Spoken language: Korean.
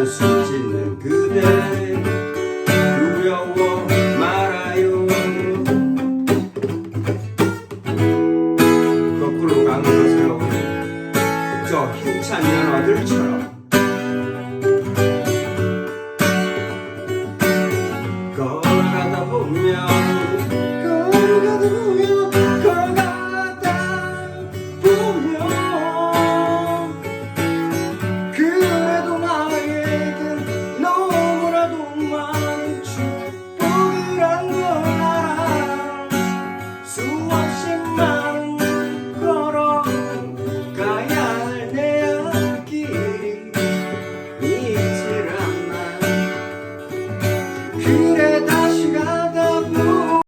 한수 찢는 그대. 두려워 말아요. 거꾸로 가는 것을 저 힘찬 연어들처럼. 걸어가다 보면 하신 나